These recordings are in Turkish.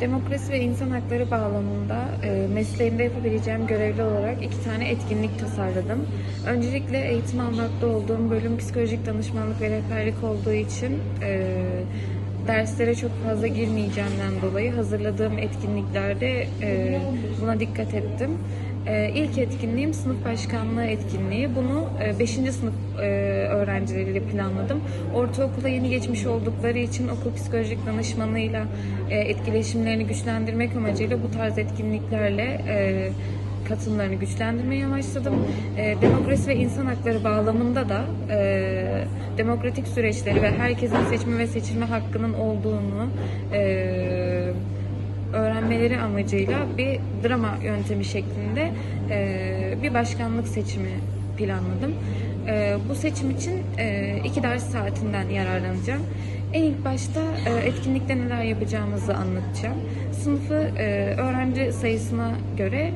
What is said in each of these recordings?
Demokrasi ve insan hakları bağlamında e, mesleğimde yapabileceğim görevli olarak iki tane etkinlik tasarladım. Öncelikle eğitim almakta olduğum bölüm psikolojik danışmanlık ve rehberlik olduğu için e, derslere çok fazla girmeyeceğimden dolayı hazırladığım etkinliklerde e, buna dikkat ettim. E, ilk etkinliğim sınıf başkanlığı etkinliği. Bunu 5. sınıf e, öğrencileriyle planladım. Ortaokula yeni geçmiş oldukları için okul psikolojik danışmanıyla e, etkileşimlerini güçlendirmek amacıyla bu tarz etkinliklerle e, katılımlarını güçlendirmeyi amaçladım. E, demokrasi ve insan hakları bağlamında da e, demokratik süreçleri ve herkesin seçme ve seçilme hakkının olduğunu e, öğrenmeleri amacıyla bir drama yöntemi şeklinde e, bir başkanlık seçimi planladım. E, bu seçim için e, iki ders saatinden yararlanacağım. En ilk başta e, etkinlikte neler yapacağımızı anlatacağım. Sınıfı e, öğrenci sayısına göre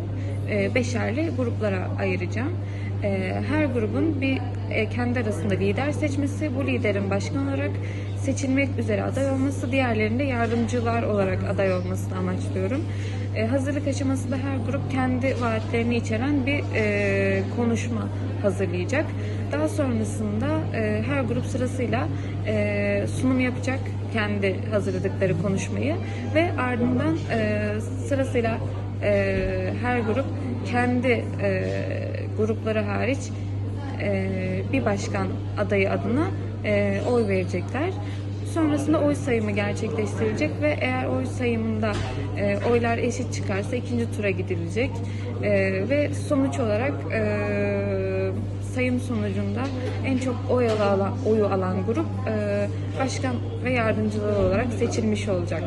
beşerli gruplara ayıracağım. E, her grubun bir e, kendi arasında lider seçmesi, bu liderin başkan olarak seçilmek üzere aday olması, diğerlerinde yardımcılar olarak aday olmasını amaçlıyorum. E, hazırlık aşamasında her grup kendi vaatlerini içeren bir e, konuşma hazırlayacak. Daha sonrasında e, her grup sırasıyla e, sunum yapacak kendi hazırladıkları konuşmayı ve ardından e, sırasıyla e, her grup kendi e, grupları hariç e, bir başkan adayı adına e, oy verecekler. Sonrasında oy sayımı gerçekleştirilecek ve eğer oy sayımında e, oylar eşit çıkarsa ikinci tura gidilecek E, ve sonuç olarak e, sayım sonucunda en çok oy alan, oyu alan grup e, başkan ve yardımcılar olarak seçilmiş olacak.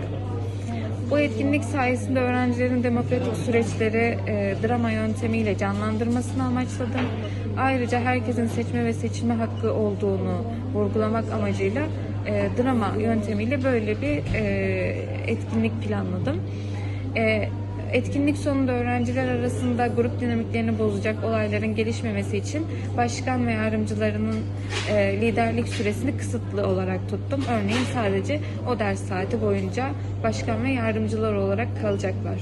Bu etkinlik sayesinde öğrencilerin demokratik süreçleri e, drama yöntemiyle canlandırmasını amaçladım. Ayrıca herkesin seçme ve seçilme hakkı olduğunu vurgulamak amacıyla e, drama yöntemiyle böyle bir e, etkinlik planladım. E, Etkinlik sonunda öğrenciler arasında grup dinamiklerini bozacak olayların gelişmemesi için başkan ve yardımcılarının e, liderlik süresini kısıtlı olarak tuttum. Örneğin sadece o ders saati boyunca başkan ve yardımcılar olarak kalacaklar.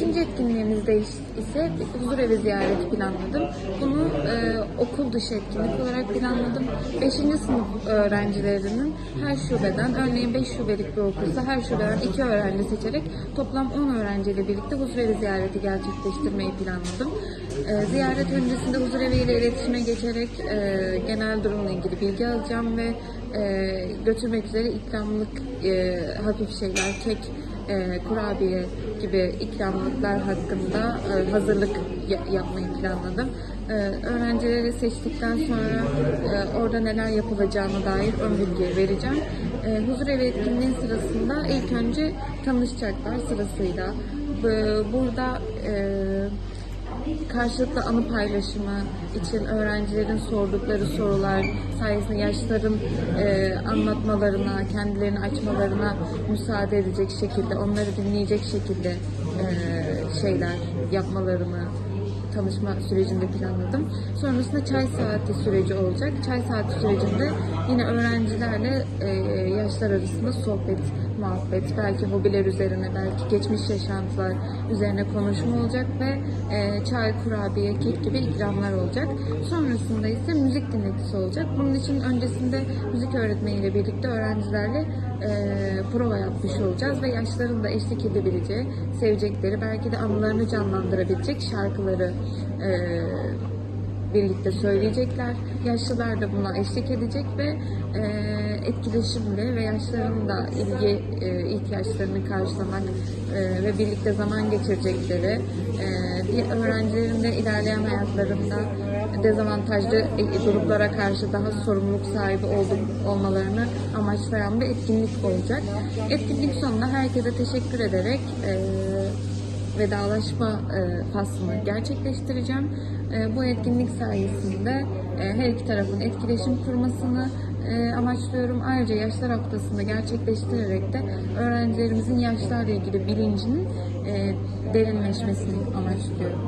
İkinci etkinliğimizde ise huzur evi ziyareti planladım. Bunu e, okul dışı etkinlik olarak planladım. 5. sınıf öğrencilerinin her şubeden, örneğin 5 şubelik bir okulsa her şubeden 2 öğrenci seçerek toplam 10 öğrenciyle birlikte huzur evi ziyareti gerçekleştirmeyi planladım. E, ziyaret öncesinde huzur eviyle iletişime geçerek e, genel durumla ilgili bilgi alacağım ve e, götürmek üzere ikramlık e, hafif şeyler, kek, kurabiye gibi ikramlıklar hakkında e, hazırlık ya- yapmayı planladım. E, öğrencileri seçtikten sonra e, orada neler yapılacağına dair ön bilgi vereceğim. E, huzur evi etkinliğin sırasında ilk önce tanışacaklar sırasıyla. Bu- Burada e, karşılıklı anı paylaşımı için öğrencilerin sordukları sorular sayesinde yaşların e, anlatmalarına, kendilerini açmalarına müsaade edecek şekilde, onları dinleyecek şekilde e, şeyler yapmalarını tanışma sürecinde planladım. Sonrasında çay saati süreci olacak. Çay saati sürecinde yine öğrencilerle e, yaşlar arasında sohbet, muhabbet, belki hobiler üzerine, belki geçmiş yaşantılar üzerine konuşma olacak ve e, çay, kurabiye, kek gibi ikramlar olacak. Sonrasında ise müzik dinletisi olacak. Bunun için öncesinde müzik öğretmeniyle birlikte öğrencilerle e, prova yapmış olacağız ve yaşların eşlik edebileceği, sevecekleri, belki de anılarını canlandırabilecek şarkıları e, birlikte söyleyecekler. Yaşlılar da buna eşlik edecek ve e, etkileşimli ve yaşların da ilgi e, ihtiyaçlarını karşılamak e, ve birlikte zaman geçirecekleri e, öğrencilerin de ilerleyen hayatlarında dezavantajlı e, gruplara karşı daha sorumluluk sahibi olduk, olmalarını amaçlayan bir etkinlik olacak. Etkinlik sonunda herkese teşekkür ederek e, vedalaşma e, faslını gerçekleştireceğim. E, bu etkinlik sayesinde e, her iki tarafın etkileşim kurmasını e, amaçlıyorum. Ayrıca yaşlar haftasını gerçekleştirerek de öğrencilerimizin yaşlarla ilgili bilincinin e, derinleşmesini amaçlıyorum.